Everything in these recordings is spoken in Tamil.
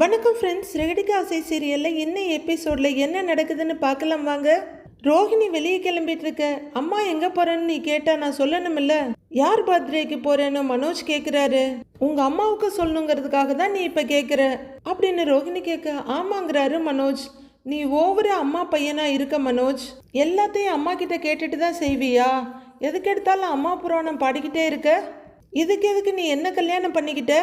வணக்கம் ஃப்ரெண்ட்ஸ் ரெகடிகாசை சீரியலில் என்ன எபிசோடில் என்ன நடக்குதுன்னு பார்க்கலாம் வாங்க. ரோஹிணி வெளியே கிளம்பிட்டு இருக்க அம்மா எங்கே போறேன்னு நீ கேட்டா நான் சொல்லணுமில்ல யார் பர்த்டேக்கு போறேன்னு மனோஜ் கேட்குறாரு உங்க அம்மாவுக்கு சொல்லணுங்கிறதுக்காக தான் நீ இப்போ கேட்குற அப்படின்னு ரோஹிணி கேட்க ஆமாங்கிறாரு மனோஜ். நீ ஓவர அம்மா பையனா இருக்க மனோஜ். எல்லாத்தையும் அம்மா கிட்ட கேட்டுட்டு தான் செய்வியா? எதுக்கு எடுத்தாலும் அம்மா புராணம் பாடிக்கிட்டே இருக்க. இதுக்கு எதுக்கு நீ என்ன கல்யாணம் பண்ணிக்கிட்ட?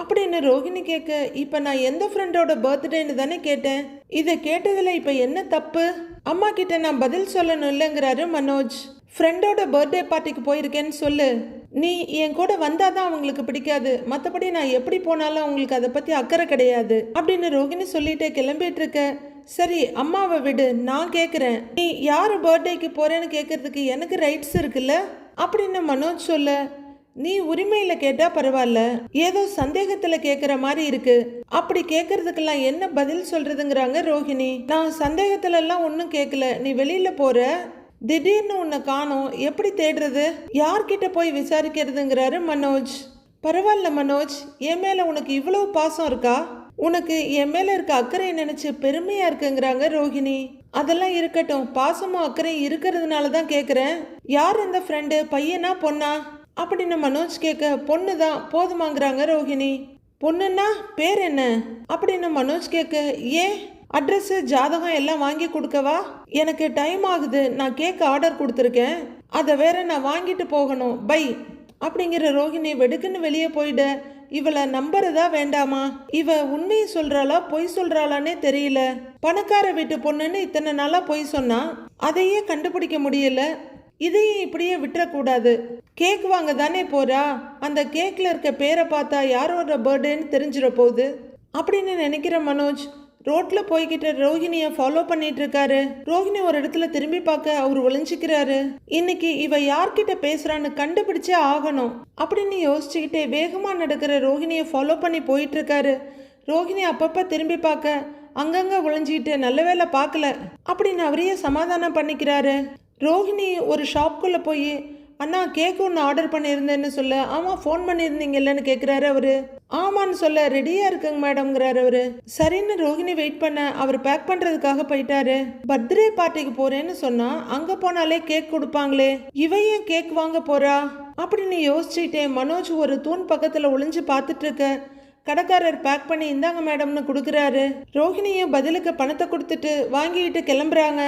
அப்படின்னு ரோஹிணி கேட்க இப்போ நான் எந்த ஃப்ரெண்டோட பர்த்டேன்னு தானே கேட்டேன். இதை கேட்டதில் இப்போ என்ன தப்பு? அம்மா கிட்ட நான் பதில் சொல்லணும் இல்லைங்கிறாரு மனோஜ். ஃப்ரெண்டோட பர்த்டே பார்ட்டிக்கு போயிருக்கேன்னு சொல்லு. நீ என் கூட வந்தாதான் அவங்களுக்கு பிடிக்காது. மற்றபடி நான் எப்படி போனாலும் அவங்களுக்கு அதை பற்றி அக்கறை கிடையாது. அப்படின்னு ரோகிணி சொல்லிட்டே கிளம்பிட்டு இருக்க. சரி அம்மாவை விடு நான் கேட்குறேன் நீ யார் பர்த்டேக்கு போறேன்னு கேட்கறதுக்கு எனக்கு ரைட்ஸ் இருக்குல்ல? அப்படின்னு மனோஜ் சொல்ல. நீ உரிமையில கேட்டா பரவாயில்ல. ஏதோ சந்தேகத்துல கேக்குற மாதிரி இருக்கு. அப்படி கேக்குறதுக்கெல்லாம் என்ன பதில் சொல்றதுங்கிறாங்க ரோஹிணி. நான் சந்தேகத்துல எல்லாம் ஒன்றும் கேட்கல நீ வெளியில போற. திடீர்னு உன்னை காணோம். எப்படி தேடுறது? யார்கிட்ட போய் விசாரிக்கிறதுங்கிறாரு மனோஜ். பரவாயில்ல மனோஜ். என் மேல உனக்கு இவ்வளவு பாசம் இருக்கா? உனக்கு என் மேல இருக்க அக்கறையை நினைச்சு பெருமையா இருக்குங்கிறாங்க ரோஹிணி. அதெல்லாம் இருக்கட்டும். பாசமும் அக்கறையும் இருக்கிறதுனால தான் கேட்குறேன் யார் இந்த ஃப்ரெண்டு பையனா பொண்ணா? அப்படின்னு மனோஜ் கேட்க பொண்ணு தான் போதுமாங்கிறாங்க ரோஹிணி. பொண்ணுன்னா பேர் என்ன? அப்படின்னு மனோஜ் கேட்க ஏன் அட்ரஸ் ஜாதகம் எல்லாம் வாங்கி கொடுக்கவா? எனக்கு டைம் ஆகுது நான் கேக் ஆர்டர் கொடுத்துருக்கேன். அதை வேற நான் வாங்கிட்டு போகணும். பை அப்படிங்கிற ரோஹிணி வெடுக்குன்னு வெளியே போயிட. இவளை நம்புறதா வேண்டாமா? இவ உண்மையை சொல்றாளா பொய் சொல்றாளானே தெரியல. பணக்கார வீட்டு பொண்ணுன்னு இத்தனை நாளா பொய் சொன்னா அதையே கண்டுபிடிக்க முடியல. இதையும் இப்படியே விட்டுறக்கூடாது. கேக் வாங்க தானே போறா? அந்த கேக்ல இருக்க பேரை பார்த்தா யாரோட பர்த்டேன்னு தெரிஞ்சிட போகுது அப்படின்னு நினைக்கிற மனோஜ் ரோட்ல போய்கிட்டு ரோஹிணிய ஃபாலோ பண்ணிட்டு இருக்காரு ரோஹிணி ஒரு இடத்துல திரும்பி பார்க்க அவர் ஒளிஞ்சிக்கிறாரு. இன்னைக்கு இவ யார்கிட்ட பேசுறான்னு கண்டுபிடிச்சே ஆகணும். அப்படின்னு யோசிச்சுக்கிட்டே வேகமா நடக்கிற ரோஹிணிய ஃபாலோ பண்ணி போயிட்டு இருக்காரு ரோஹிணி அப்பப்ப திரும்பி பார்க்க அங்கங்க ஒளிஞ்சிக்கிட்டு நல்ல வேலை பார்க்கல. அப்படின்னு அவரையே சமாதானம் பண்ணிக்கிறாரு. ரோஹிணி ஒரு ஷாப்குள்ளே போய் அண்ணா கேக் ஒன்று ஆர்டர் பண்ணியிருந்தேன்னு சொல்ல. ஆமாம் ஃபோன் பண்ணியிருந்தீங்கல்லன்னு கேட்குறாரு அவர். ஆமான்னு சொல்ல ரெடியாக இருக்குங்க மேடம்ங்கிறாரு அவர். சரின்னு ரோஹிணி வெயிட் பண்ண அவர் பேக் பண்ணுறதுக்காக போயிட்டாரு. பர்த்டே பார்ட்டிக்கு போகிறேன்னு சொன்னால் அங்கே போனாலே கேக் கொடுப்பாங்களே. இவையும் கேக் வாங்க போகிறா அப்படின்னு யோசிச்சுட்டே மனோஜ் ஒரு தூண் பக்கத்தில் ஒளிஞ்சு பார்த்துட்டு இருக்க கடைக்காரர் பேக் பண்ணி இந்தாங்க மேடம்னு கொடுக்குறாரு. ரோஹிணியும் பதிலுக்கு பணத்தை கொடுத்துட்டு வாங்கிட்டு கிளம்புறாங்க.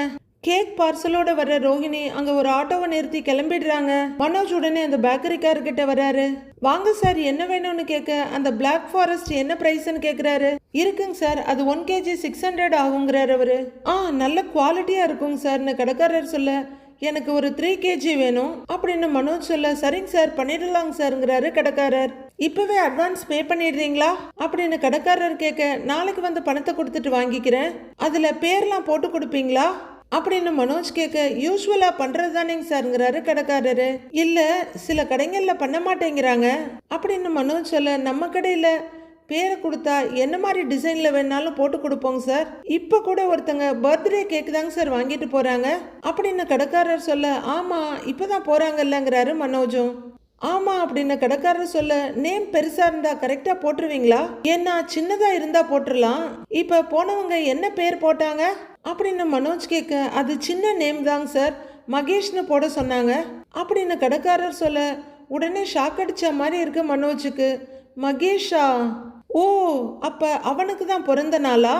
கேக் பார்சலோட வர்ற ரோஹிணி அங்க ஒரு ஆட்டோவை நிறுத்தி கிளம்பிடுறாங்க. மனோஜ் உடனே அந்த பேக்கரிக்காரர்கிட்ட வராரு வாங்க சார் என்ன வேணும்னு கேட்க அந்த பிளாக் ஃபாரஸ்ட் என்ன பிரைஸ்னு கேக்குறாரு. இருக்குங்க சார் அது ஒன் கேஜி சிக்ஸ் ஹண்ட்ரட் ஆகுங்கிறார் அவரு. ஆ நல்ல குவாலிட்டியா இருக்குங்க சார்னு கடைக்காரர் சொல்ல எனக்கு ஒரு த்ரீ கேஜி வேணும். அப்படின்னு மனோஜ் சொல்ல சரிங்க சார் பண்ணிடலாங்க சார்ங்கிறாரு கடைக்காரர். இப்பவே அட்வான்ஸ் பே பண்ணிடுறீங்களா? அப்படின்னு கடைக்காரர் கேட்க நாளைக்கு வந்து பணத்தை கொடுத்துட்டு வாங்கிக்கிறேன். அதுல பேர்லாம் போட்டு கொடுப்பீங்களா? அப்படின்னு மனோஜ் கேட்க யூஸ்வலா பண்றது தானேங்க சார்ங்கிறாரு கடைக்காரரு. இல்ல சில கடைகள்ல பண்ண மாட்டேங்கிறாங்க அப்படின்னு மனோஜ் சொல்ல நம்ம கடையில பேரை கொடுத்தா என்ன மாதிரி டிசைன்ல வேணாலும் போட்டு கொடுப்போங்க சார். இப்போ கூட ஒருத்தங்க பர்த்டே கேக் தாங்க சார் வாங்கிட்டு போறாங்க அப்படின்னு கடைக்காரர் சொல்ல ஆமா இப்பதான் போகிறாங்கல்லங்கிறாரு மனோஜும். ஆமா அப்படின்னு கடைக்காரர் சொல்ல நேம் பெருசா இருந்தா கரெக்டா போட்டுருவீங்களா? ஏன்னா சின்னதா இருந்தா போட்டுடலாம் இப்ப போனவங்க என்ன பேர் போட்டாங்க? அப்படின்னு மனோஜ் கேட்க அது சின்ன நேம் தாங்க சார் மகேஷ்னு போட சொன்னாங்க. அப்படின்னு கடைக்காரர் சொல்ல உடனே ஷாக் அடிச்ச மாதிரி இருக்கு மனோஜுக்கு. மகேஷா ஓ அப்ப அவனுக்கு தான் பிறந்த நாளா?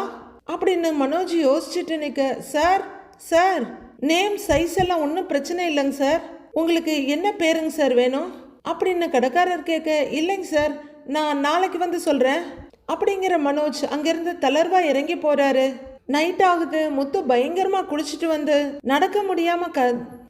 அப்படின்னு மனோஜ் யோசிச்சுட்டு நிற்க சார் சார் நேம் சைஸ் எல்லாம் ஒன்றும் பிரச்சனை இல்லைங்க சார் உங்களுக்கு என்ன பேருங்க சார் வேணும்? அப்படின்னு கடைக்காரர் கேட்க இல்லைங்க சார் நான் நாளைக்கு வந்து சொல்கிறேன் அப்படிங்கிற மனோஜ் அங்கேருந்து தளர்வா இறங்கி போகிறாரு நைட் ஆகுது. முத்து பயங்கரமாக குடிச்சிட்டு வந்து நடக்க முடியாமல் க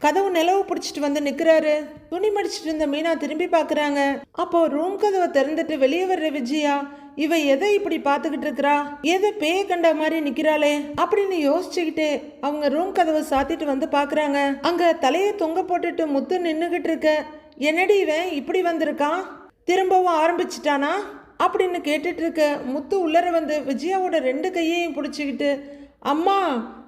கதவு நிலவு பிடிச்சிட்டு வந்து நிற்கிறாரு துணி மடிச்சிட்டு இருந்த மீனா திரும்பி பார்க்குறாங்க அப்போ ரூம் கதவை திறந்துட்டு வெளியே வர்ற விஜயா இவ எதை இப்படி பார்த்துக்கிட்டு இருக்கிறா? எதை பேய கண்ட மாதிரி நிக்கிறாளே? அப்படின்னு யோசிச்சுக்கிட்டே அவங்க ரூம் கதவை சாத்திட்டு வந்து பார்க்குறாங்க அங்கே தலையை தொங்க போட்டுட்டு முத்து நின்றுக்கிட்டு இருக்க என்னடி இவன் இப்படி வந்திருக்கான்? திரும்பவும் ஆரம்பிச்சிட்டானா? அப்படின்னு கேட்டுட்டு இருக்க முத்து உள்ளர வந்து விஜயாவோட ரெண்டு கையையும் பிடிச்சிக்கிட்டு அம்மா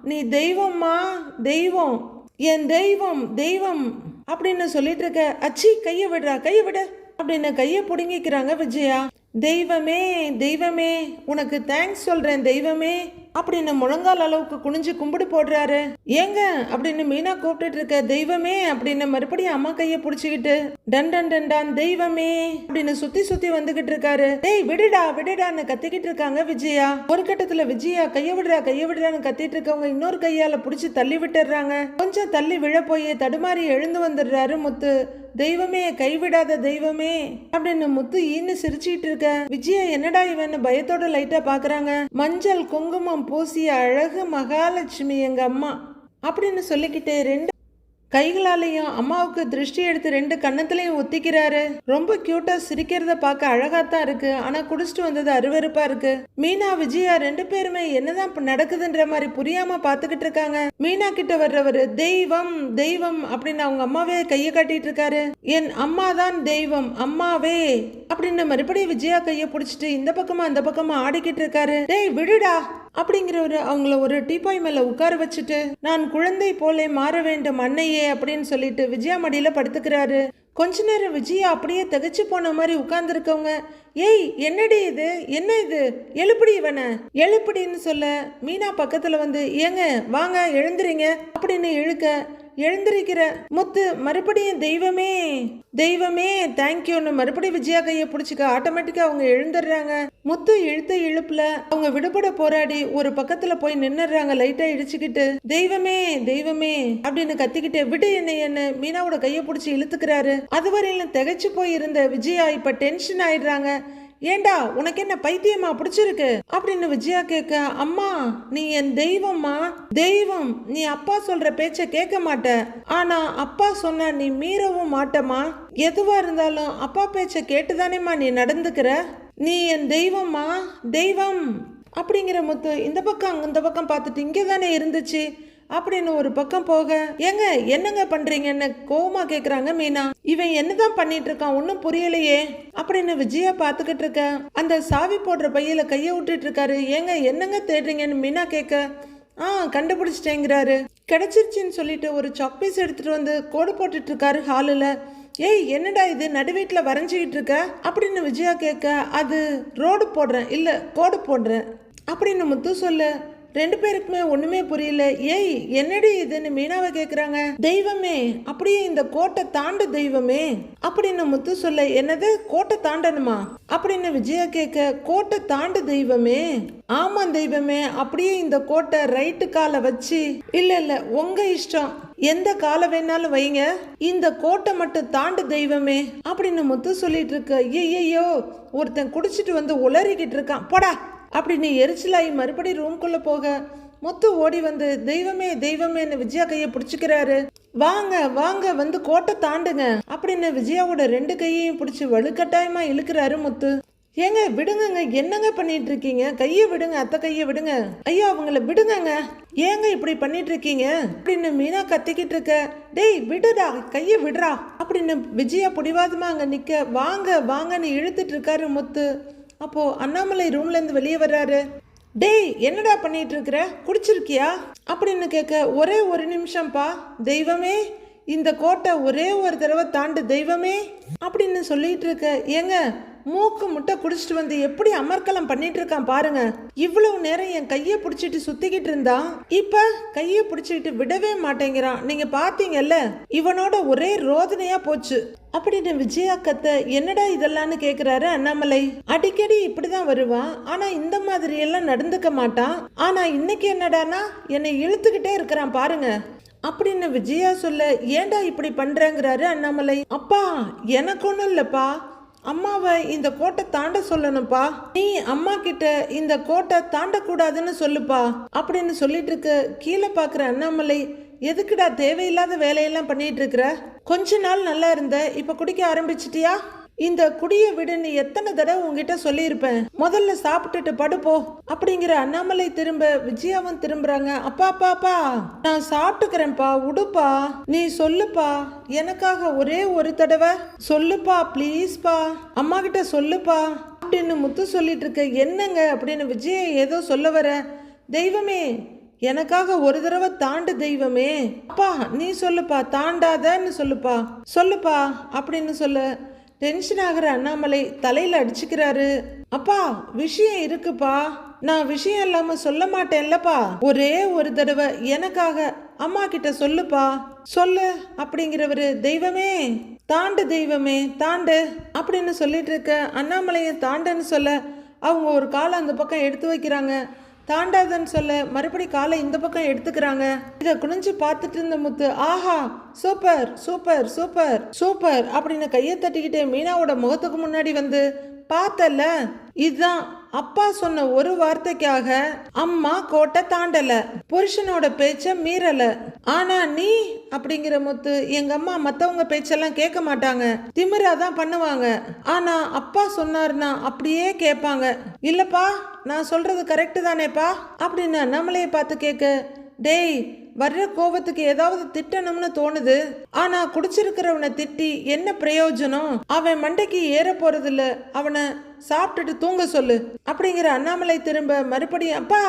நீ தெய்வம்மா தெய்வம் என் தெய்வம் தெய்வம் அப்படின்னு சொல்லிட்டு இருக்க அச்சி கையை விடுறா கையை விடு அப்படின்னு கையை பிடுங்கிக்கிறாங்க விஜயா. தெய்வமே தெய்வமே உனக்கு தேங்க்ஸ் சொல்கிறேன் தெய்வமே அப்படின்னு முழங்கால் அளவுக்கு குனிஞ்சு கும்பிடு போடுறாரு. ஏங்க அப்படின்னு மீனா கூப்பிட்டுட்டு இருக்க தெய்வமே அப்படின்னு மறுபடியும் அம்மா கையை புடிச்சுக்கிட்டு டன் டன் டன் டான் தெய்வமே அப்படின்னு சுத்தி சுத்தி வந்துகிட்டு இருக்காரு. டேய் விடுடா விடுடான்னு கத்திக்கிட்டு இருக்காங்க விஜயா. ஒரு கட்டத்துல விஜயா கைய விடுறா கைய விடுறான்னு கத்திட்டு இருக்கவங்க இன்னொரு கையால புடிச்சு தள்ளி விட்டுறாங்க. கொஞ்சம் தள்ளி விழ போய் தடுமாறி எழுந்து வந்துடுறாரு முத்து. தெய்வமே கைவிடாத தெய்வமே அப்படின்னு முத்து ஈன்னு சிரிச்சுட்டு இருக்க. விஜயா என்னடா இவன்னு பயத்தோட லைட்டா பாக்குறாங்க? மஞ்சள் குங்குமம் பூசிய அழகு மகாலட்சுமி எங்க அம்மா அப்படின்னு சொல்லிக்கிட்டு ரெண்டு கைகளாலையும் அம்மாவுக்கு திருஷ்டி எடுத்து ரெண்டு கன்னத்துலையும் ஒத்திக்கிறாரு. ரொம்ப கியூட்டா சிரிக்கிறத பார்க்க அழகாத்தான் இருக்கு. ஆனா குடிச்சிட்டு வந்தது அருவருப்பா இருக்கு. மீனா விஜயா ரெண்டு பேருமே என்னதான் நடக்குதுன்ற மாதிரி புரியாம பாத்துக்கிட்டு இருக்காங்க. மீனா கிட்ட வர்றவரு தெய்வம் தெய்வம் அப்படின்னு அவங்க அம்மாவே கையை காட்டிட்டு இருக்காரு. என் அம்மா தான் தெய்வம் அம்மாவே அப்படின்னு மறுபடியும் விஜயா கையை பிடிச்சிட்டு இந்த பக்கமா அந்த பக்கமா ஆடிக்கிட்டு இருக்காரு. டேய் விடுடா அப்படிங்கிறவரு அவங்கள ஒரு டீப்பாய் மேலே உட்கார வச்சுட்டு நான் குழந்தை போலே மாற வேண்டும் அன்னையே அப்படின்னு சொல்லிட்டு விஜயா மடியில் படுத்துக்கிறாரு. கொஞ்ச நேரம் விஜயா அப்படியே தகச்சு போன மாதிரி உட்கார்ந்துருக்கவங்க ஏய் என்னடி இது? என்ன இது? எழுப்படி இவனை. எழுப்படின்னு சொல்ல மீனா பக்கத்தில் வந்து ஏங்க வாங்க எழுந்துறீங்க அப்படின்னு இழுக்க எழுந்திருக்கிற முத்து மறுபடியும் தெய்வமே தெய்வமே தேங்க்யூன்னு மறுபடியும் விஜயா கையை பிடிச்சிக்க ஆட்டோமேட்டிக்கா அவங்க எழுந்துடுறாங்க. முத்து இழுத்த இழுப்புல அவங்க விடுபட போராடி ஒரு பக்கத்துல போய் நின்னுடுறாங்க லைட்டா இடிச்சுக்கிட்டு. தெய்வமே தெய்வமே அப்படின்னு கத்திக்கிட்டு விடு என்ன என்ன மீனாவோட கையை பிடிச்சி இழுத்துக்கிறாரு. அதுவரையிலும் திகைச்சு போய் இருந்த விஜயா இப்ப டென்ஷன் ஆயிடுறாங்க. ஏண்டா உனக்கு என்ன பைத்தியமா பிடிச்சிருக்கு? அப்படின்னு விஜயா கேட்க அம்மா நீ என் தெய்வம்மா. தெய்வம் நீ அப்பா சொல்ற பேச்ச கேட்க மாட்ட. ஆனா அப்பா சொன்ன நீ மீறவும் மாட்டமா எதுவா இருந்தாலும் அப்பா பேச்ச கேட்டுதானேம்மா நீ நடந்துக்கிற? நீ என் தெய்வம்மா. தெய்வம். அப்படிங்கிற முத்து இந்த பக்கம் அங்க இந்த பக்கம் பார்த்துட்டு இங்கே தானே இருந்துச்சு? அப்படின்னு ஒரு பக்கம் போக ஏங்க என்னங்க பண்றீங்கன்னு கோவமா கேக்குறாங்க மீனா. இவன் என்னதான் பண்ணிட்டு இருக்கான் ஒன்னும் புரியலையே. அப்படின்னு விஜயா பாத்துக்கிட்டு இருக்க அந்த சாவி போடுற பையில கைய விட்டுட்டு இருக்காரு. ஏங்க என்னங்க தேடுறீங்கன்னு மீனா கேட்க ஆ கண்டுபிடிச்சிட்டேங்கிறாரு. கிடைச்சிருச்சின்னு சொல்லிட்டு ஒரு சாக்பீஸ் எடுத்துட்டு வந்து கோடு போட்டுட்டு இருக்காரு ஹாலில். ஏய் என்னடா இது? நடு வீட்டில் வரைஞ்சிக்கிட்டு இருக்க? அப்படின்னு விஜயா கேட்க அது ரோடு போடுறேன். இல்லை கோடு போடுறேன். அப்படின்னு முத்து சொல்லு ரெண்டு பேருக்குமே ஒண்ணுமே புரியல. ஏய் என்னடி இதுன்னு மீனாவை கேக்குறாங்க. தெய்வமே அப்படியே இந்த கோட்டை தாண்டு தெய்வமே. அப்படின்னு முத்து சொல்ல என்னது கோட்டை தாண்டணுமா? அப்படின்னு விஜயா கேட்க கோட்டை தாண்டு தெய்வமே. ஆமா தெய்வமே அப்படியே இந்த கோட்டை ரைட்டு காலை வச்சு. இல்ல இல்ல உங்க இஷ்டம். எந்த காலை வேணாலும் வைங்க. இந்த கோட்டை மட்டும் தாண்டு தெய்வமே. அப்படின்னு முத்து சொல்லிட்டு இருக்க ஐயையோ ஒருத்தன் குடிச்சிட்டு வந்து உளறிக்கிட்டு இருக்கான். போடா. அப்படின்னு எரிச்சலாகி மறுபடி ரூம்குள்ள போக. முத்து ஓடி வந்து தெய்வமே தெய்வமேன்னு விஜயா கையை பிடிச்சிக்கிறாரு. வாங்க வாங்க வந்து கோட்டை தாண்டுங்க அப்படின்னு விஜயாவோட ரெண்டு கையையும் பிடிச்சி வலுக்கட்டாயமா இழுக்கிறாரு முத்து. ஏங்க விடுங்கங்க என்னங்க பண்ணிட்டு இருக்கீங்க கையை விடுங்க அத்தை கையை விடுங்க. ஐயோ அவங்கள விடுங்கங்க. ஏங்க இப்படி பண்ணிட்டு இருக்கீங்க அப்படின்னு மீனா கத்திக்கிட்டு இருக்க. டேய் விடுடா கையை விடுறா அப்படின்னு விஜயா பிடிவாதமா அங்க நிக்க. வாங்க வாங்கன்னு இழுத்துட்டு இருக்காரு முத்து. அப்போது அண்ணாமலை ரூம்ல இருந்து வெளியே வர்றாரு. டேய் என்னடா பண்ணிட்டு இருக்கிற குடிச்சிருக்கியா? அப்படின்னு கேட்க ஒரே ஒரு நிமிஷம்ப்பா. தெய்வமே இந்த கோட்டை ஒரே ஒரு தடவை தாண்டு தெய்வமே அப்படின்னு சொல்லிட்டு இருக்க ஏங்க மூக்கு முட்டை குடிச்சிட்டு வந்து எப்படி அமர்க்கலம் பண்ணிட்டு இருக்கான் பாருங்க. இவ்வளவு நேரம் என் கையை பிடிச்சிட்டு சுத்திக்கிட்டு இருந்தா இப்ப கையை பிடிச்சிக்கிட்டு விடவே மாட்டேங்கிறான். நீங்க பாத்தீங்கல்ல இவனோட ஒரே ரோதனையா போச்சு. அப்படின்னு விஜயா கத்த என்னடா இதெல்லாம்னு கேக்குறாரு அண்ணாமலை. அடிக்கடி இப்படிதான் வருவான். ஆனா இந்த மாதிரி எல்லாம் நடந்துக்க மாட்டான். ஆனா இன்னைக்கு என்னடானா என்னை இழுத்துக்கிட்டே இருக்கிறான் பாருங்க. அப்படின்னு விஜயா சொல்ல ஏன்டா இப்படி பண்றேங்கிறாரு அண்ணாமலை. அப்பா எனக்கு ஒன்றும் இல்லப்பா. அம்மாவை இந்த கோட்டை தாண்ட சொல்லணும்ப்பா. நீ அம்மா கிட்ட இந்த கோட்டை தாண்டக்கூடாதுன்னு சொல்லுப்பா. அப்படின்னு சொல்லிட்டு இருக்க கீழே பார்க்குற அண்ணாமலை எதுக்குடா தேவையில்லாத வேலையெல்லாம் பண்ணிட்டு இருக்கிற? கொஞ்ச நாள் நல்லா இருந்த இப்ப குடிக்க ஆரம்பிச்சிட்டியா? இந்த குடிய விடுன்னு எத்தனை தடவை உங்ககிட்ட சொல்லியிருப்பேன். முதல்ல சாப்பிட்டுட்டு படுப்போ அப்படிங்கிற அண்ணாமலை திரும்ப விஜயாவும் திரும்புறாங்க. அப்பா அப்பா அப்பா. நான் சாப்பிட்டுக்கிறேன்ப்பா உடுப்பா. நீ சொல்லுப்பா. எனக்காக ஒரே ஒரு தடவை சொல்லுப்பா ப்ளீஸ்ப்பா அம்மா கிட்ட சொல்லுப்பா. அப்படின்னு முத்து சொல்லிட்டு இருக்க என்னங்க? அப்படின்னு விஜய ஏதோ சொல்ல வர தெய்வமே எனக்காக ஒரு தடவை தாண்டு தெய்வமே. அப்பா நீ சொல்லுப்பா தாண்டாதன்னு சொல்லுப்பா. சொல்லுப்பா அப்படின்னு சொல்லு டென்ஷன் ஆகிற அண்ணாமலை தலையில் அடிச்சுக்கிறாரு. அப்பா விஷயம் இருக்குப்பா. நான் விஷயம் இல்லாம சொல்ல மாட்டேன்லப்பா. ஒரே ஒரு தடவை எனக்காக அம்மா கிட்ட சொல்லுப்பா. சொல்லு அப்படிங்கிறவரு தெய்வமே தாண்டு தெய்வமே தாண்டு அப்படின்னு சொல்லிட்டு இருக்க அண்ணாமலையை தாண்டுன்னு சொல்ல அவங்க ஒரு காலை அந்த பக்கம் எடுத்து வைக்கிறாங்க. தாண்டாதன்னு சொல்ல மறுபடி காலை இந்த பக்கம் எடுத்துக்கிறாங்க. இதை குனிஞ்சு பார்த்துட்டு இருந்த முத்து ஆஹா சூப்பர் சூப்பர் சூப்பர் சூப்பர் அப்படின்னு கையை தட்டிக்கிட்டே மீனாவோட முகத்துக்கு முன்னாடி வந்து பார்த்தல? இதுதான் அப்பா சொன்ன ஒரு வார்த்தைக்காக அம்மா கோட்டை தாண்டல. புருஷனோட பேச்ச மீறல. ஆனா நீ அப்படிங்கிற முத்து எங்க அம்மா மத்தவங்க பேச்செல்லாம் கேட்க மாட்டாங்க. திமிரா தான் பண்ணுவாங்க. ஆனா அப்பா சொன்னார்னா அப்படியே கேட்பாங்க. இல்லப்பா நான் சொல்றது கரெக்டு தானேப்பா? அப்படின்னு நம்மளையே பார்த்து கேட்க. டேய் வர்ற கோவத்துக்கு ஏதாவது திட்டணும்னு தோணுது. ஆனா குடிச்சிருக்கிறவனை திட்டி என்ன பிரயோஜனம்? அவன் மண்டைக்கு ஏற போறதில்ல. அவனை சாப்பிட்டுட்டு தூங்க சொல்லு. அப்படிங்கிற அண்ணாமலை திரும்ப மறுபடியும் அப்பா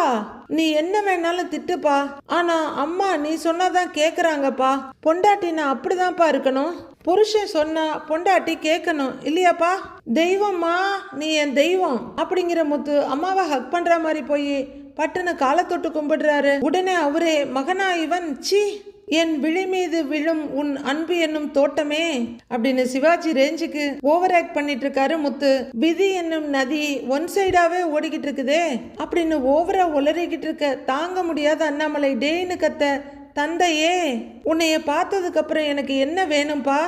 நீ என்ன வேணாலும் திட்டுப்பா. ஆனா அம்மா நீ சொன்னாதான் கேக்குறாங்கப்பா. பொண்டாட்டி நான் அப்படிதான்ப்பா இருக்கணும். புருஷன் சொன்னா பொண்டாட்டி கேட்கணும் இல்லையாப்பா? தெய்வம்மா நீ என் தெய்வம். அப்படிங்கிற முத்து அம்மாவை ஹக் பண்ற மாதிரி போய் பட்டுன்னு காலை தொட்டு கும்பிடுறாரு. உடனே அவரே மகனா இவன் சி என் விழி மீது விழும் உன் அன்பு என்னும் தோட்டமே அப்படின்னு சிவாஜி ரேஞ்சுக்கு ஓவர் ஆக்ட் பண்ணிட்டு இருக்காரு முத்து. விதி என்னும் நதி ஒன் சைடாவே ஓடிக்கிட்டு இருக்குதே அப்படின்னு ஓவரா உளறிக்கிட்டு இருக்க தாங்க முடியாத அண்ணாமலை டேன்னு கத்த தந்தையே உன்னைய பார்த்ததுக்கு அப்புறம் எனக்கு என்ன வேணும்பா?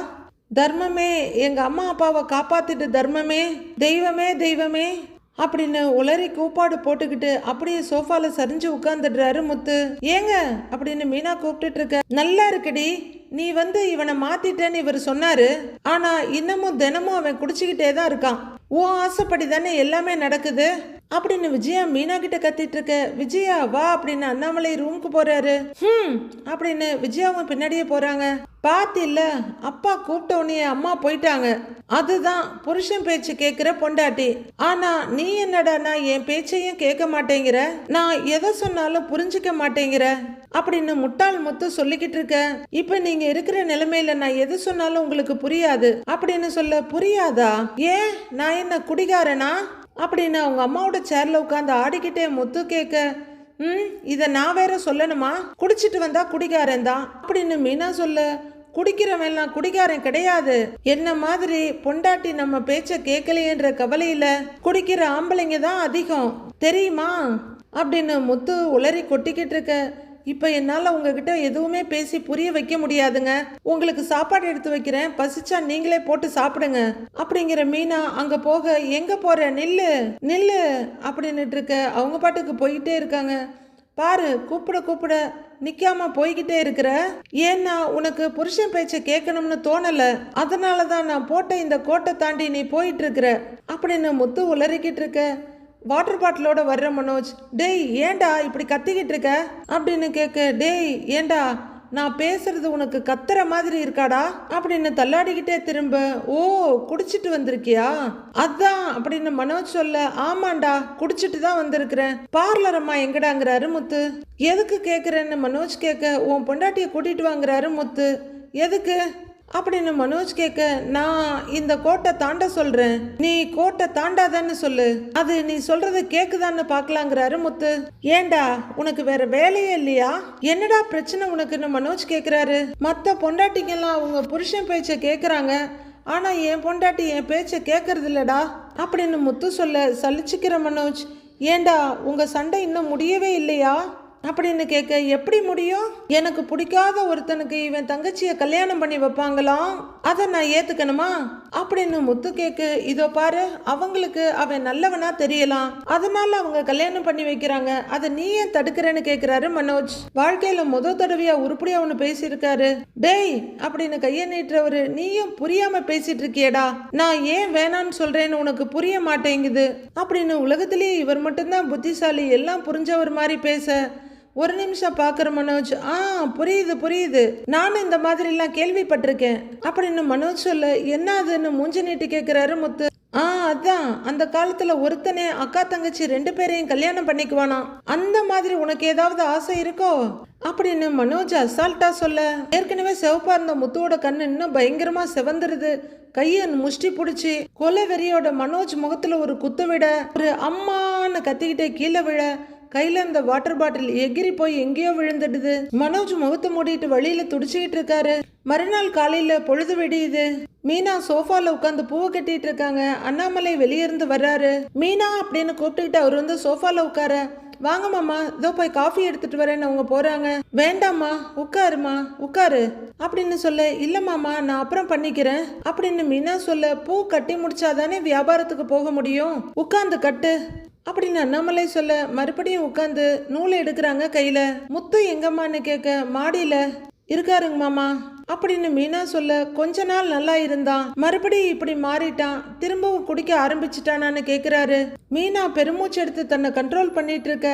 தர்மமே எங்க அம்மா அப்பாவை காப்பாத்திட்டு தர்மமே தெய்வமே தெய்வமே அப்படின்னு உளறி கூப்பாடு போட்டுக்கிட்டு அப்படியே சோஃபால சரிஞ்சு உட்கார்ந்துடுறாரு முத்து. ஏங்க? அப்படின்னு மீனா கூப்பிட்டுட்டு இருக்க நல்லா இருக்குடி. நீ வந்து இவனை மாத்திட்டேன்னு இவர் சொன்னாரு. ஆனா இன்னமும் தினமும் அவன் குடிச்சுக்கிட்டே தான் இருக்கான். உன் ஆசைப்படி தானே எல்லாமே நடக்குது? அப்படின்னு விஜயா மீனா கிட்ட கத்திட்டு இருக்க? விஜயா வா அப்படின்னு அண்ணாமலை ரூமுக்கு போறாரு. ஹம் அப்படின்னு விஜயாவும் பின்னாடியே போறாங்க. பாத்தில்ல அப்பா கூப்பிட்ட உடனே அம்மா போயிட்டாங்க. அதுதான் புருஷன் பேச்சு கேட்கிற பொண்டாட்டி. ஆனா நீ என்னடா நான் என் பேச்சையும் கேட்க மாட்டேங்கிற? நான் எதை சொன்னாலும் புரிஞ்சுக்க மாட்டேங்கிற? அப்படின்னு முட்டாள் முத்து சொல்லிக்கிட்டு இருக்க. இப்ப நீங்க இருக்கிற நிலைமையில நான் எது சொன்னாலும் உங்களுக்கு புரியாது. அப்படின்னு சொல்ல புரியாதா? ஏன்? நான் என்ன குடிகாரனா? அப்படின்னு அவங்க அம்மாவோட சேர்ல உட்காந்து ஆடிக்கிட்டே முத்து கேட்க ம் இதை நான் வேற சொல்லணுமா? குடிச்சிட்டு வந்தா குடிகாரன் தான். அப்படின்னு மீனா சொல்ல குடிக்கிறவன்லாம் குடிகாரன் கிடையாது. என்ன மாதிரி பொண்டாட்டி நம்ம பேச்ச கேட்கலையேன்ற கவலையில குடிக்கிற ஆம்பளைங்க தான் அதிகம். தெரியுமா? அப்படின்னு முத்து உளறி கொட்டிக்கிட்டு இருக்க இப்போ என்னால் உங்ககிட்ட எதுவுமே பேசி புரிய வைக்க முடியாதுங்க. உங்களுக்கு சாப்பாடு எடுத்து வைக்கிறேன். பசிச்சா நீங்களே போட்டு சாப்பிடுங்க. அப்படிங்கிற மீனா அங்கே போக எங்கே போகிற நில்லு நில்லு அப்படின்னுட்டு இருக்க. அவங்க பாட்டுக்கு போயிட்டே இருக்காங்க. பாரு கூப்பிட கூப்பிட நிக்காம போய்கிட்டே இருக்கிற. ஏன்னா உனக்கு புருஷன் பேச்ச கேட்கணும்னு தோணல. அதனால தான் நான் போட்ட இந்த கோட்டை தாண்டி நீ போயிட்டு இருக்கிற. அப்படின்னு முத்து உளறிக்கிட்டு இருக்க. வாட்டர் பாட்டிலோட வர்ற மனோஜ் டேய் ஏண்டா இப்படி கத்திக்கிட்டு இருக்க? அப்படின்னு கேட்க டேய் ஏண்டா நான் பேசுறது உனக்கு கத்துற மாதிரி இருக்காடா? அப்படின்னு தள்ளாடிக்கிட்டே திரும்ப ஓ குடிச்சிட்டு வந்திருக்கியா? அதான் அப்படின்னு மனோஜ் சொல்ல ஆமாண்டா குடிச்சிட்டு தான் வந்திருக்கிறேன். பார்லர் அம்மா எங்கடாங்கிறாரு முத்து? எதுக்கு கேட்குறேன்னு மனோஜ் கேட்க உன் பொண்டாட்டியை கூட்டிட்டு வாங்குறாரு முத்து. எதுக்கு? அப்படின்னு மனோஜ் கேட்க நான் இந்த கோட்டை தாண்ட சொல்றேன். நீ கோட்டை தாண்டாதான்னு சொல்லு. அது நீ சொல்றது கேக்குதான்னு பார்க்கலாங்கிறாரு முத்து. ஏண்டா உனக்கு வேற வேலையே இல்லையா? என்னடா பிரச்சனை உனக்குன்னு மனோஜ் கேக்குறாரு. மத்த பொண்டாட்டிங்கெல்லாம் அவங்க புருஷன் பேச்ச கேக்குறாங்க. ஆனா என் பொண்டாட்டி என் பேச்ச கேக்குறது இல்லடா அப்படின்னு முத்து சொல்ல சலிச்சுக்கிற மனோஜ். ஏண்டா உங்க சண்டை இன்னும் முடியவே இல்லையா? அப்படின்னு கேட்க எப்படி முடியும்? எனக்கு பிடிக்காத ஒருத்தனுக்கு இவன் தங்கச்சியை கல்யாணம் பண்ணி வைப்பாங்களாம் அதை நான் ஏத்துக்கணுமா? அப்படின்னு முத்து கேக்கு இதோ பாரு அவங்களுக்கு அவன் நல்லவனா தெரியலாம். அதனால அவங்க கல்யாணம் பண்ணி வைக்கிறாங்க. அதை நீ ஏன் தடுக்கிறேன்னு கேக்குறாரு மனோஜ். வாழ்க்கையில முத தடவையா உருப்படியா ஒண்ணு பேசியிருக்காரு. டேய் அப்படின்னு கையை நீட்டுறவரு நீயும் புரியாம பேசிட்டு இருக்கியடா நான் ஏன் வேணான்னு சொல்றேன்னு உனக்கு புரிய மாட்டேங்குது. அப்படின்னு உலகத்திலேயே இவர் மட்டும்தான் புத்திசாலி எல்லாம் புரிஞ்சவர் மாதிரி பேச ஒரு நிமிஷம் பார்க்குற மனோஜ். ஆ புரியுது புரியுது. நானும் இந்த மாதிரிலாம் கேள்விப்பட்டிருக்கேன். அப்படின்னு மனோஜ் சொல்ல என்ன அதுன்னு மூஞ்சி நீட்டி கேட்குறாரு முத்து. ஆ அதான். அந்த காலத்துல ஒருத்தனே அக்கா தங்கச்சி ரெண்டு பேரையும் கல்யாணம் பண்ணிக்குவானாம் அந்த மாதிரி உனக்கு ஏதாவது ஆசை இருக்கோ? அப்படின்னு மனோஜ் அசால்ட்டா சொல்ல. ஏற்கனவே செவப்பா இருந்த முத்துவோட கண்ணு இன்னும் பயங்கரமா செவந்துருது. கைய முஷ்டி பிடிச்சி கொலை வெறியோட மனோஜ் முகத்துல ஒரு குத்து விட ஒரு அம்மான்னு கத்திக்கிட்டே கீழே விழ கையில அந்த வாட்டர் பாட்டில் எகிரி போய் எங்கேயோ விழுந்துடுது. மனோஜ் முகத்தை மூடிட்டு வழியில துடிச்சுக்கிட்டு இருக்காரு. மறுநாள் காலையில பொழுது வெடியுது. மீனா சோஃபால உட்காந்து பூவை கட்டிட்டு இருக்காங்க. அண்ணாமலை வெளியிருந்து வர்றாரு. மீனா அப்படின்னு கூப்பிட்டுக்கிட்டு அவர் வந்து சோஃபால உட்கார வாங்க மாமா இதோ போய் காஃபி எடுத்துட்டு வரேன்னு அவங்க போறாங்க. வேண்டாம்மா உட்காருமா உட்காரு. அப்படின்னு சொல்ல இல்ல மாமா நான் அப்புறம் பண்ணிக்கிறேன். அப்படின்னு மீனா சொல்ல பூ கட்டி முடிச்சாதானே வியாபாரத்துக்கு போக முடியும். உட்காந்து கட்டு. அப்படின்னு அண்ணாமலை சொல்ல மறுபடியும் உட்காந்து நூலை எடுக்கிறாங்க கையில. முத்து எங்கம்மான்னு கேட்க மாடியில இருக்காருங்க மாமா அப்படின்னு மீனா சொல்ல கொஞ்ச நாள் நல்லா இருந்தான். மறுபடியும் இப்படி மாறிட்டான். திரும்பவும் குடிக்க ஆரம்பிச்சிட்டானான்னு கேக்குறாரு. மீனா பெருமூச்சு எடுத்து தன்னை கண்ட்ரோல் பண்ணிட்டு இருக்க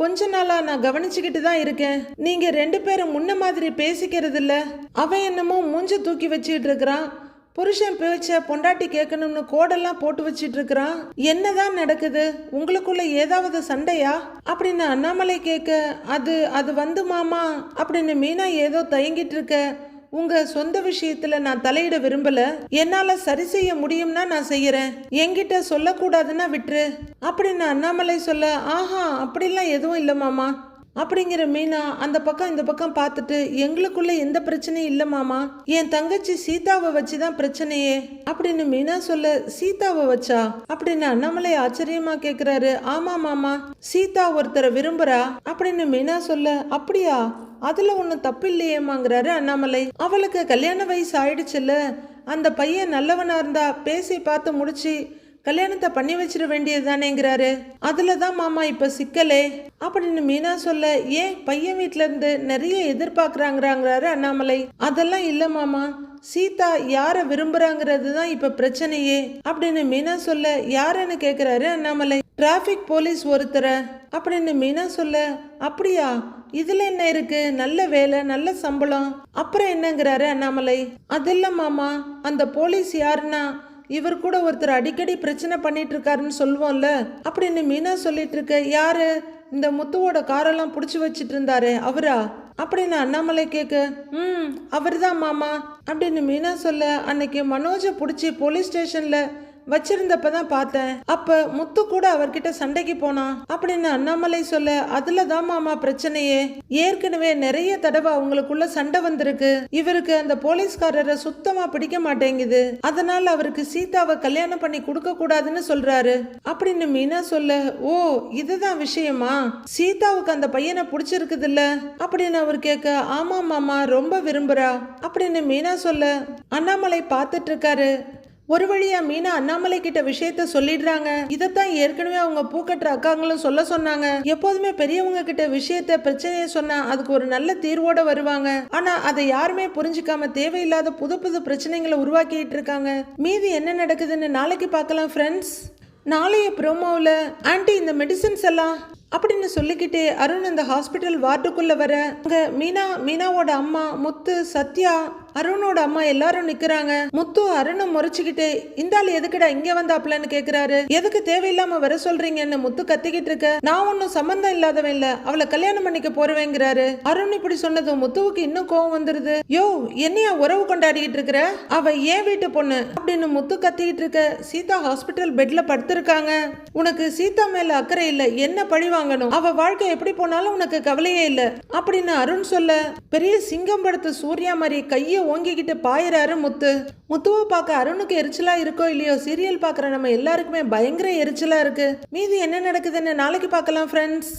கொஞ்ச நாளா நான் கவனிச்சுக்கிட்டு தான் இருக்கேன். நீங்க ரெண்டு பேரும் முன்ன மாதிரி பேசிக்கிறது இல்ல அவன் என்னமோ மூஞ்ச தூக்கி வச்சுக்கிட்டு இருக்கிறான். புருஷன் பேச்ச பொண்டாட்டி கேட்கணும்னு கோடெல்லாம் போட்டு வச்சிட்டு இருக்கிறான் என்னதான் நடக்குது? உங்களுக்குள்ள ஏதாவது சண்டையா? அப்படின்னு அண்ணாமலை கேட்க அது அது வந்து மாமா அப்படின்னு மீனா ஏதோ தயங்கிட்டு இருக்க உங்க சொந்த விஷயத்துல நான் தலையிட விரும்பல. என்னால சரி செய்ய முடியும்னா நான் செய்யறேன். என்கிட்ட சொல்லக்கூடாதுன்னா விட்டுரு அப்படின்னு அண்ணாமலை சொல்ல ஆஹா அப்படிலாம் எதுவும் இல்லை மாமா. அப்படிங்கிற மீனா அந்த பக்கம் இந்த பக்கம் பார்த்துட்டு எங்களுக்குள்ள எந்த பிரச்சனையும் இல்லை மாமா. என் தங்கச்சி சீதாவை வச்சு தான் பிரச்சனையே. அப்படின்னு மீனா சொல்ல சீதாவை வச்சா? அப்படின்னு அண்ணாமலை ஆச்சரியமா கேக்குறாரு. ஆமா மாமா சீதா ஒருத்தரை விரும்புறா. அப்படின்னு மீனா சொல்ல அப்படியா? அதுல ஒன்றும் தப்பு இல்லையேமாங்கிறாரு அண்ணாமலை. அவளுக்கு கல்யாண வயசு ஆயிடுச்சுல்ல. அந்த பையன் நல்லவனா இருந்தா பேசி பார்த்து முடிச்சு கல்யாணத்தை பண்ணி வச்சிட வேண்டியது தானேங்கிறாரு அதுல தான் மாமா இப்ப சிக்கலே. அப்படின்னு மீனா சொல்ல ஏன் பையன் வீட்ல இருந்து நிறைய எதிர்பார்க்கறாங்கிறாங்கிறாரு அண்ணாமலை. அதெல்லாம் இல்ல மாமா. சீதா யார விரும்புறாங்கிறது தான் இப்ப பிரச்சனையே. அப்படின்னு மீனா சொல்ல யாருன்னு கேக்குறாரு அண்ணாமலை. டிராஃபிக் போலீஸ் ஒருத்தரை. அப்படின்னு மீனா சொல்ல அப்படியா? இதுல என்ன இருக்கு? நல்ல வேலை நல்ல சம்பளம். அப்புறம் என்னங்கிறாரு அண்ணாமலை. அதெல்லாம் மாமா. அந்த போலீஸ் யாருன்னா இவர் கூட ஒருத்தர் அடிக்கடி பிரச்சனை பண்ணிட்டு இருக்காருன்னு சொல்லுவோம்ல. அப்படின்னு மீனா சொல்லிட்டு இருக்க யாரு? இந்த முத்துவோட காரெல்லாம் பிடிச்சி வச்சிட்டு இருந்தாரே அவரா? அப்படின்னு அண்ணாமலை கேட்க ம் அவர் தான் மாமா. அப்படின்னு மீனா சொல்ல அன்னைக்கு மனோஜை பிடிச்சி போலீஸ் ஸ்டேஷன்ல வச்சிருந்தப்ப தான் பார்த்தேன். அப்ப முத்து கூட அவர்கிட்ட சண்டைக்கு போனான் அப்படின்னு அண்ணாமலை சொல்ல அதுல தான் மாமா பிரச்சனையே. ஏற்கனவே நிறைய தடவை அவங்களுக்குள்ள சண்டை வந்திருக்கு. இவருக்கு அந்த போலீஸ்காரரை சுத்தமா பிடிக்க மாட்டேங்குது. அதனால அவருக்கு சீதாவை கல்யாணம் பண்ணி கொடுக்க கூடாதுன்னு சொல்றாரு. அப்படின்னு மீனா சொல்ல ஓ இதுதான் விஷயமா? சீதாவுக்கு அந்த பையனை பிடிச்சிருக்குது இல்ல அப்படின்னு அவர் கேட்க ஆமா மாமா ரொம்ப விரும்புறா. அப்படின்னு மீனா சொல்ல அண்ணாமலை பார்த்துட்டு இருக்காரு. ஒரு வழியா மீனா அண்ணாமலை கிட்ட விஷயத்த சொல்லிடுறாங்க. இதைத்தான் ஏற்கனவே அவங்க பூக்கட்டுற அக்காங்களும் சொல்ல சொன்னாங்க. எப்போதுமே பெரியவங்க கிட்ட விஷயத்த பிரச்சனையை சொன்னா அதுக்கு ஒரு நல்ல தீர்வோட வருவாங்க. ஆனா அதை யாருமே புரிஞ்சுக்காம தேவையில்லாத புது புது பிரச்சனைகளை உருவாக்கிட்டு இருக்காங்க. மீதி என்ன நடக்குதுன்னு நாளைக்கு பார்க்கலாம் ஃப்ரெண்ட்ஸ் நாளைய ப்ரோமோவில் ஆன்ட்டி இந்த மெடிசன்ஸ் எல்லாம்? அப்படின்னு சொல்லிக்கிட்டே அருண் அந்த ஹாஸ்பிட்டல் வார்டுக்குள்ள வர அங்க மீனா மீனாவோட அம்மா முத்து சத்யா அருணோட அம்மா எல்லாரும் நிக்கிறாங்க. முத்து அருணை முறைச்சுக்கிட்டு இந்த ஆள் எதுக்குடா இங்க வந்தாப்லன்னு கேக்குறாரு. எதுக்கு தேவையில்லாம வர சொல்றீங்கன்னு முத்து கத்திக்கிட்டு இருக்க. நான் ஒன்னும் சம்பந்தம் இல்லாதவன் இல்ல. அவளை கல்யாணம் பண்ணிக்க போறவேங்கிறாரு அருண் இப்படி சொன்னதும் முத்துவுக்கு இன்னும் கோவம் வந்துருது. யோ என்னையா உறவு கொண்டாடிக்கிட்டு இருக்கிற? அவ ஏன் வீட்டு பொண்ணு? அப்படின்னு முத்து கத்திக்கிட்டு இருக்க. சீதா ஹாஸ்பிட்டல் பெட்ல படுத்திருக்காங்க. உனக்கு சீதா மேல அக்கறை இல்ல. என்ன பழிவா வாங்கணும். அவ வாழ்க்கை எப்படி போனாலும் உனக்கு கவலையே இல்ல. அப்படின்னு அருண் சொல்ல பெரிய சிங்கம் படுத்த சூர்யா மாதிரி கையை ஓங்கிக்கிட்டு பாயிறாரு முத்து. முத்துவை பார்க்க அருணுக்கு எரிச்சலா இருக்கோ இல்லையோ சீரியல் பார்க்குற நம்ம எல்லாருக்குமே பயங்கர எரிச்சலா இருக்கு. மீதி என்ன நடக்குதுன்னு நாளைக்கு பார்க்கலாம் ஃப்ரெண்ட்ஸ்